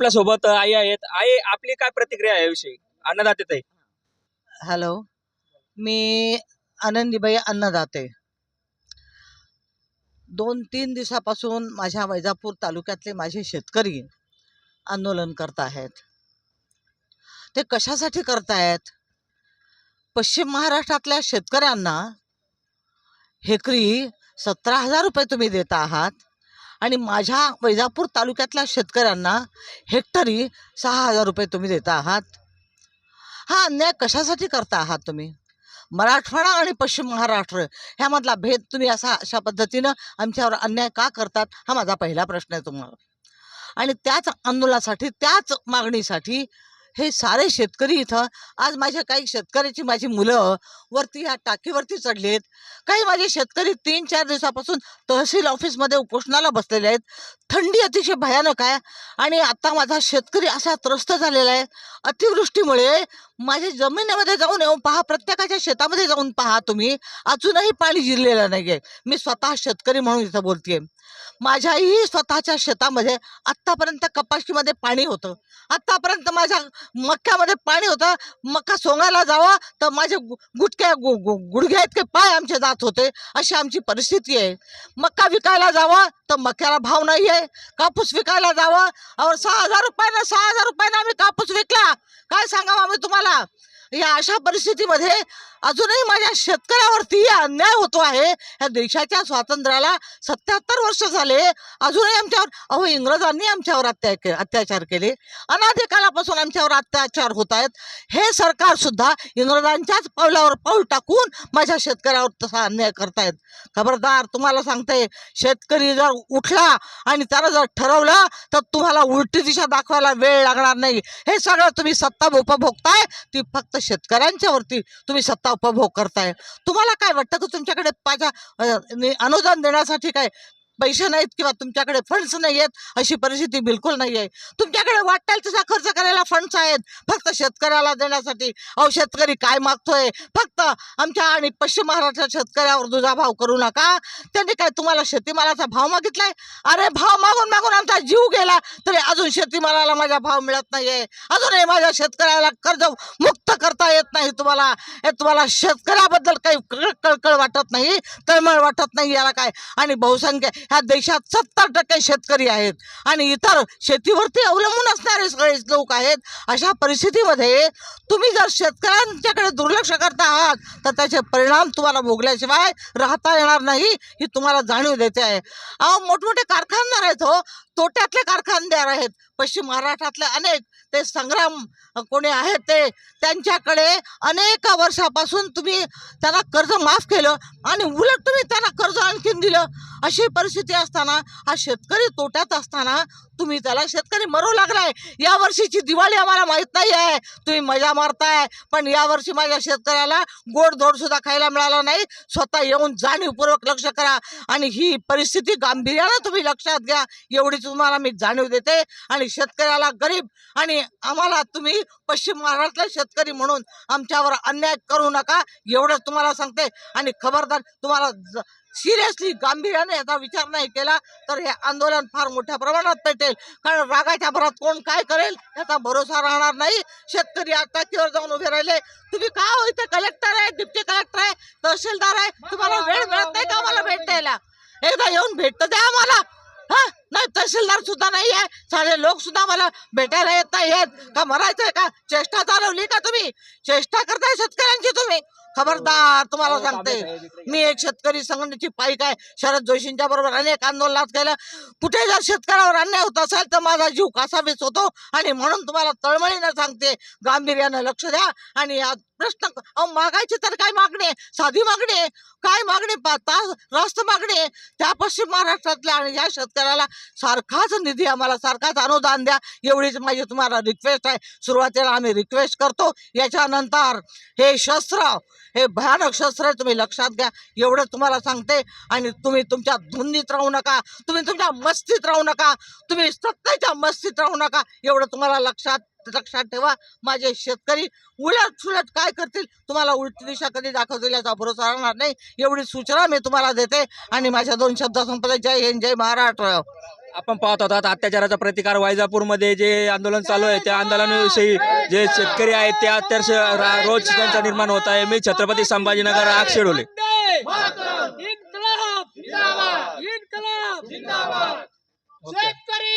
आपल्यासोबत आई आहेत. आई आपली काय प्रतिक्रिया आहे याविषयी? अन्नदाते ताई हॅलो. मी आनंदीबाई अन्नदाते. दोन तीन दिवसापासून माझ्या वैजापूर तालुक्यातले माझे शेतकरी आंदोलन करत आहेत. ते कशासाठी करतायत पश्चिम महाराष्ट्रातल्या शेतकऱ्यांना हेकरी सतरा हजार रुपये तुम्ही देता आहात. आणि माझ्या वैजापूर तालुक्यातल्या शेतकऱ्यांना हेक्टरी सहा हजार रुपये तुम्ही देता आहात. हा अन्याय कशासाठी करता आहात तुम्ही? मराठवाडा आणि पश्चिम महाराष्ट्र ह्यामधला भेद तुम्ही असा अशा पद्धतीनं आमच्यावर अन्याय का करतात? हा माझा पहिला प्रश्न आहे तुम्हाला. आणि त्याच आंदोलनासाठी त्याच मागणीसाठी हे सारे शेतकरी इथं आज माझ्या काही शेतकऱ्याची माझी मुलं वरती ह्या टाकीवरती चढलेत. आहेत काही माझे शेतकरी तीन चार दिवसापासून तहसील ऑफिसमध्ये उपोषणाला बसलेले आहेत. थंडी अतिशय भयानक आहे आणि आता माझा शेतकरी असा त्रस्त झालेला आहे. अतिवृष्टीमुळे माझ्या जमिनीमध्ये जाऊन येऊन पहा प्रत्येकाच्या शेतामध्ये जाऊन पहा तुम्ही. अजूनही पाणी जिरलेलं नाही आहे मी स्वतः शेतकरी म्हणून इथं आहे माझ्याही स्वतःच्या शेतामध्ये आत्तापर्यंत कपाशीमध्ये पाणी होतं. आत्तापर्यंत माझ्या मक्यामध्ये पाणी होतं. मका सोंगायला जावं तर माझे गुटक्या गु गुडघ्या इतके पाय आमचे जात होते. अशी आमची परिस्थिती आहे. मका विकायला जावं तर मक्याला भाव नाही आहे. कापूस विकायला जावं. और सहा हजार रुपयानं सहा हजार रुपयानं आम्ही कापूस विकला. काय सांगावं आम्ही तुम्हाला? या अशा परिस्थितीमध्ये अजूनही माझ्या शेतकऱ्यावरती अन्याय होतो आहे. या देशाच्या स्वातंत्र्याला सत्याहत्तर वर्ष झाले. अजूनही आमच्यावर अहो इंग्रजांनी आमच्यावर अत्या अत्याचार केले. अनादी कालापासून आमच्यावर अत्याचार होत आहेत. हे सरकार सुद्धा इंग्रजांच्याच पावलावर पाऊल टाकून माझ्या शेतकऱ्यावर तसा अन्याय करतायत. खबरदार तुम्हाला सांगते शेतकरी जर उठला आणि त्याला जर ठरवलं तर तुम्हाला उलटी दिशा दाखवायला वेळ लागणार नाही. हे सगळं तुम्ही सत्ता उपभोगताय ती फक्त शेतकऱ्यांच्यावरती तुम्ही सत्ता उपभोग करताय? तुम्हाला काय वाटतं की तुमच्याकडे पाहिजे अनुदान देण्यासाठी काय पैसे नाहीत किंवा तुमच्याकडे फंड्स नाही आहेत अशी परिस्थिती बिलकुल नाही आहे तुमच्याकडे वाटेल तसा खर्च करायला फंड्स आहेत. फक्त शेतकऱ्याला देण्यासाठी अहो शेतकरी काय मागतोय? फक्त आमच्या आणि पश्चिम महाराष्ट्राच्या शेतकऱ्यावर दुजाभाव करू नका. त्यांनी काय तुम्हाला शेतीमालाचा भाव मागितलाय? अरे भाव मागून मागून आमचा जीव गेला तरी अजून शेतीमालाला माझा भाव मिळत नाहीये. अजूनही माझ्या शेतकऱ्याला कर्ज मुक्त करता येत नाही तुम्हाला. हे तुम्हाला शेतकऱ्याबद्दल काही कळ- कळकळ वाटत नाही? तळमळ वाटत नाही याला काय? आणि बहुसंख्य ह्या देशात सत्तर टक्के शेतकरी आहेत. आणि इतर शेतीवरती अवलंबून असणारे सगळे लोक आहेत. अशा परिस्थितीमध्ये तुम्ही जर शेतकऱ्यांच्याकडे दुर्लक्ष करता आहात तर त्याचे परिणाम तुम्हाला भोगल्याशिवाय राहता येणार नाही ही तुम्हाला जाणीव देते आहे. अहो मोठमोठे कारखानदार आहेत हो. तोट्यातले कारखानदार आहेत. पश्चिम महाराष्ट्रातले अनेक ते संग्राम कोणी आहेत ते त्यांच्याकडे अनेक वर्षापासून तुम्ही त्यांना कर्ज माफ केलं आणि उलट तुम्ही त्यांना कर्ज आणखीन दिलं. अशी परिस्थिती असताना हा शेतकरी तोट्यात असताना तुम्ही त्याला शेतकरी मरू लागलाय. या वर्षीची दिवाळी आम्हाला माहीत नाही आहे तुम्ही मजा मारताय पण यावर्षी माझ्या शेतकऱ्याला गोड धोड सुद्धा खायला मिळालं नाही. स्वतः येऊन जाणीवपूर्वक लक्ष करा आणि ही परिस्थिती गांभीर्यानं तुम्ही लक्षात घ्या. एवढी तुम्हाला मी जाणीव देते आणि शेतकऱ्याला गरीब आणि आम्हाला तुम्ही पश्चिम महाराष्ट्रातला शेतकरी म्हणून आमच्यावर अन्याय करू नका. एवढंच तुम्हाला सांगते आणि खबरदार तुम्हाला सिरियसली गांभीर्याने याचा विचार नाही केला तर हे आंदोलन फार मोठ्या प्रमाणात पेटेल. कारण रागाच्या भरात कोण काय करेल याचा भरोसा राहणार नाही. शेतकरी आज टाकीवर जाऊन उभे राहिले. तुम्ही का हो इथे कलेक्टर आहे डिप्टी कलेक्टर आहे तहसीलदार आहे? तुम्हाला वेळ मिळत नाही का आम्हाला भेट द्यायला एकदा येऊन भेट तर द्या आम्हाला. हा? नाही तहसीलदार सुद्धा नाही आहे. सारे लोक सुद्धा मला भेटायला येत नाही आहेत. का मरायचंय का? चेष्टा चालवली का तुम्ही? चेष्टा करताय शेतकऱ्यांची तुम्ही? खबरदार तुम्हाला सांगते. मी एक शेतकरी संघटनेची पाईक आहे शरद जोशींच्या बरोबर अनेक आंदोलनात केलं कुठे जर शेतकऱ्यावर अन्याय होत असेल तर माझा जीव कासावीस होतो आणि म्हणून तुम्हाला तळमळीनं सांगते गांभीर्यानं लक्ष द्या. आणि या प्रश्न अहो मागायची तर काय मागणी साधी मागणी काय मागणी पा- ता- रास्त मागणी त्या पश्चिम महाराष्ट्रातल्या आणि या शेतकऱ्याला सारखाच निधी आम्हाला. सारखाच अनुदान द्या. एवढीच माझी तुम्हाला रिक्वेस्ट आहे. सुरुवातीला आम्ही रिक्वेस्ट करतो. याच्यानंतर हे शस्त्र हे भयानक शस्त्र तुम्ही लक्षात घ्या. एवढं तुम्हाला सांगते. आणि तुम्ही तुमच्या धुंदीत राहू नका. तुम्ही तुमच्या मस्तीत राहू नका. तुम्ही सत्तेच्या मस्तीत राहू नका. एवढं तुम्हाला लक्षात लक्षात ठेवा. माझे शेतकरी उलट सुलट काय करतील? तुम्हाला उलटी दिशा कधी दाखवतील याचा भरोसा राहणार नाही. एवढी सूचना मी तुम्हाला देते आणि माझ्या दोन शब्द संपदा जय हिंद जय महाराष्ट्र. आपण पाहत होतात अत्याचाराचा प्रतिकार वैजापूरमध्ये जे आंदोलन चालू आहे त्या आंदोलनाविषयी जे शेतकरी आहेत ते अत्याचार रोज त्यांचा निर्माण होत आहे. मी छत्रपती संभाजीनगर इन्कलाब जिंदाबाद! शेतकरी!